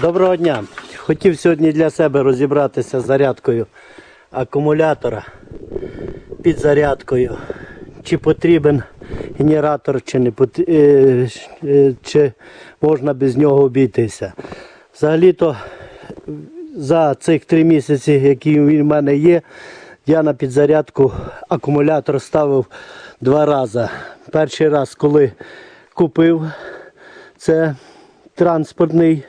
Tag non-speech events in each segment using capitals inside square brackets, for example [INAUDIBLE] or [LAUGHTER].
Доброго дня. Хотів сьогодні для себе розібратися з зарядкою акумулятора під зарядкою. Чи потрібен генератор, чи, не пот... е, е, чи можна без нього обійтися. Взагалі-то за цих три місяці, які він в мене є, я на підзарядку акумулятор ставив два рази. Перший раз, коли купив, це транспортний,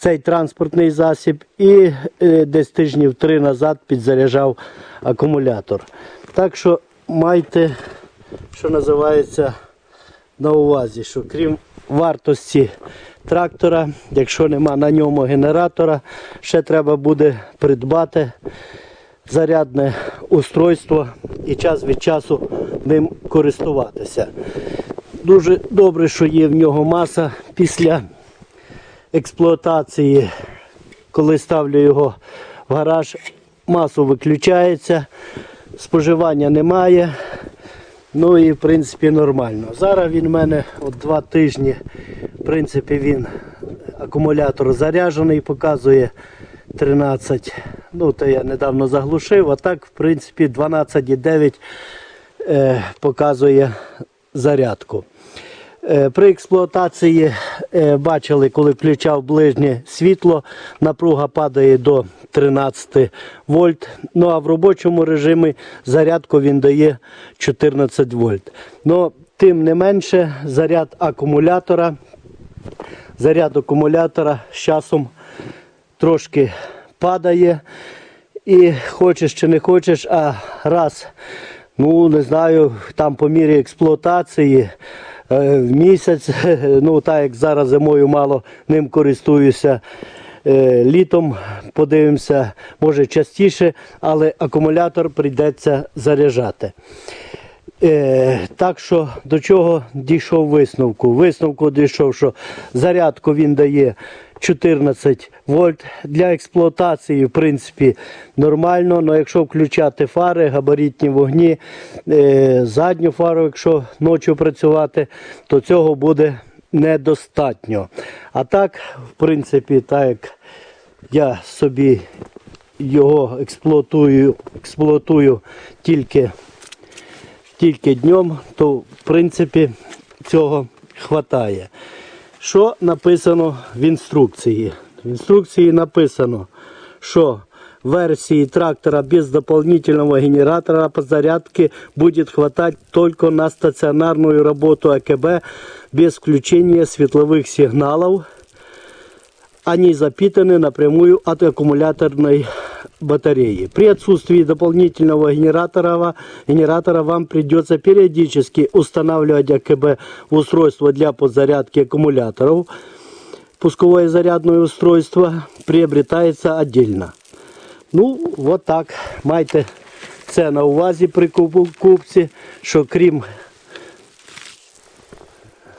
цей транспортний засіб і е, десь тижнів три назад підзаряджав акумулятор. Так що майте, що називається, на увазі, що крім вартості трактора, якщо нема на ньому генератора, ще треба буде придбати зарядне устройство і час від часу ним користуватися. Дуже добре, що є в нього маса після експлуатації, коли ставлю його в гараж, масу виключається, споживання немає. Ну і в принципі нормально. Зараз він в мене от два тижні, в принципі, він акумулятор заряджений, показує 13. Ну, то я недавно заглушив, а так, в принципі, 12,9 е, показує зарядку. Е, При експлуатації е, бачили, коли включав ближнє світло, напруга падає до 13 вольт. Ну а в робочому режимі зарядку він дає 14 вольт. Ну, тим не менше, заряд акумулятора, заряд акумулятора з часом трошки падає. І хочеш чи не хочеш, а раз, ну не знаю, там по мірі експлуатації місяць, [LAUGHS] ну так як зараз зимою мало ним користуюся. е, Літом подивимося, може частіше, але акумулятор прийдеться заряджати. Е, так що до чого дійшов висновку? Висновку дійшов, що зарядку він дає 14 вольт. Для експлуатації, в принципі, нормально. але якщо включати фари, габаритні вогні, е, задню фару, якщо ночі працювати, то цього буде недостатньо. А так, в принципі, так як я собі його експлуатую, експлуатую тільки тільки днем, то в принципі цього вистачає. Що написано в інструкції? В інструкції написано, що версии трактора без дополнительного генератора по зарядке будет хватать только на стационарную работу АКБ без включения светловых сигналов. Они запитаны напрямую от аккумуляторной батареи. При отсутствии дополнительного генератора, генератора вам придется периодически устанавливать АКБ в устройство для подзарядки аккумуляторов. Пусковое зарядное устройство приобретается отдельно. Ну, от так. Майте це на увазі при купці, що крім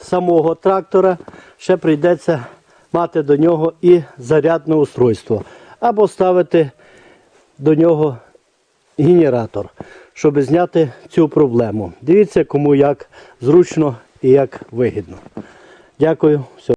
самого трактора, ще прийдеться мати до нього і зарядне устройство. Або ставити до нього генератор, щоб зняти цю проблему. Дивіться, кому як зручно і як вигідно. Дякую. Все.